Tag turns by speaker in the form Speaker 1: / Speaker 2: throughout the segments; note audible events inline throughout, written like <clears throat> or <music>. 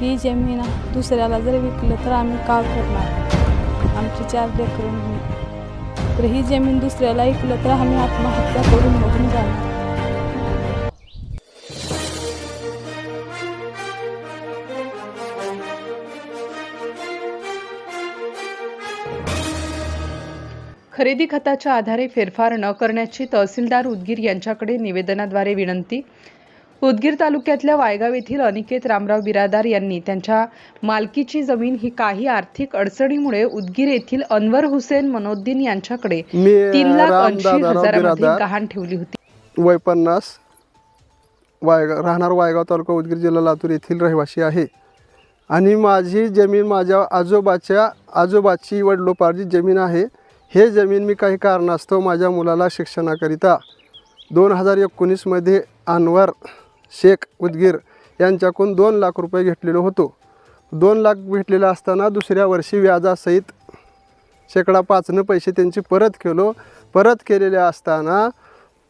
Speaker 1: ही जमीन दुसऱ्याला जर विकलं तर आम्ही का करणार? आमची चार लेकरं तर ही जमीन दुसऱ्याला विकलं तर आम्ही आत्महत्या करून मरून जाणार.
Speaker 2: खरेदी खताच्या आधारे फेरफार न करण्याची तहसीलदार उदगीर यांच्याकडे निवेदनाद्वारे विनंती. उदगीर तालुक्यातल्या वायगाव येथील अनिकेत रामराव बिरादार यांनी त्यांच्या मालकीची जमीन ही काही आर्थिक अडचणीमुळे उदगीर येथील अनवर हुसेन मनोद्दीन यांच्याकडे तीन लाख ऐंशी हजारामध्ये गहाण ठेवली होती.
Speaker 3: वय पन्नास वायगाव राहणार वायगाव तालुका उदगीर जिल्हा लातूर येथील रहिवासी आहे. आणि माझी जमीन माझ्या आजोबाच्या आजोबाची वडलोपार्जित जमीन आहे. हे जमीन मी काही कारणास्तव माझ्या मुलाला शिक्षणाकरिता दोन हजार एकोणीसमध्ये अनवर शेख उदगीर यांच्याकडून दोन लाख रुपये घेतलेलो होतो. दोन लाख भेटलेलं असताना दुसऱ्या वर्षी व्याजासहित शेकडा पाचनं पैसे त्यांचे परत केलो. परत केलेले असताना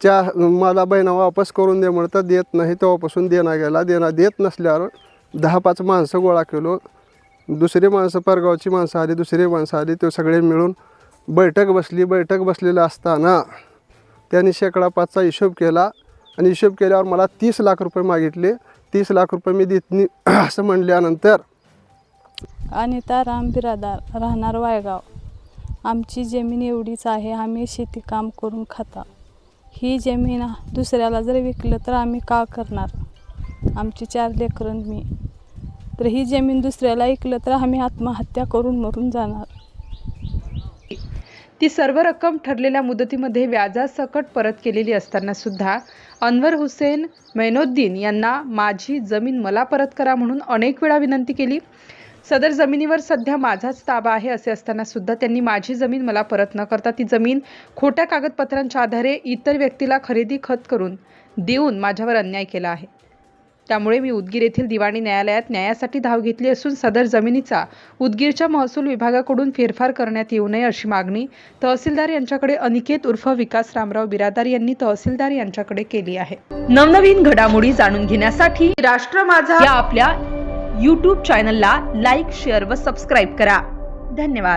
Speaker 3: त्या मला बहिणा वापस करून दे म्हणतात देत नाही तेव्हापासून देणा गेला. देणा देत नसल्यावर दहा पाच माणसं गोळा केलो. दुसरी माणसं परगावची माणसं आली दुसरी माणसं आली ते सगळे मिळून बैठक बसली. बैठक बसलेलं असताना त्यांनी शेकडा पाचचा हिशोब केला. आणि हिशोब केल्यावर मला तीस लाख रुपये मागितले. तीस लाख रुपये मी देत नाही. <clears throat> असं म्हणल्यानंतर
Speaker 1: अनिता राम बिरादार राहणार वायगाव. आमची जमीन एवढीच आहे आम्ही शेती काम करून खाता. ही जमीन दुसऱ्याला जर विकलं तर आम्ही का करणार? आमची चार लेकरं मी. तर ही जमीन दुसऱ्याला विकलं तर आम्ही आत्महत्या करून मरून जाणार.
Speaker 2: ती सर्व रक्कम ठरलेल्या मुदतीमध्ये व्याजासकट परत केलेली असताना सुद्धा अनवर हुसेन मैनोद्दीन यांना माझी जमीन मला परत करा म्हणून अनेक वेळा विनंती केली. सदर जमिनीवर सध्या माझाच ताबा आहे असे असताना सुद्धा त्यांनी माझी जमीन मला परत न करता ती जमीन खोट्या कागदपत्रांच्या आधारे इतर व्यक्तीला खरेदी खत करून देऊन माझ्यावर अन्याय केला आहे. त्यामुळे मी उदगीर येथील दिवाणी न्यायालयात न्यायासाठी धाव घेतली असून सदर जमिनीचा उदगीरच्या महसूल विभागाकडून फेरफार करण्यात येऊ नये अशी मागणी तहसीलदार यांच्याकडे अनिकेत उर्फ विकास रामराव बिरादार यांनी तहसीलदार यांच्याकडे केली आहे. नवनवीन घडामोडी जाणून घेण्यासाठी राष्ट्र माझा या आपल्या यूट्यूब चॅनलला लाईक शेअर व सबस्क्राईब करा. धन्यवाद.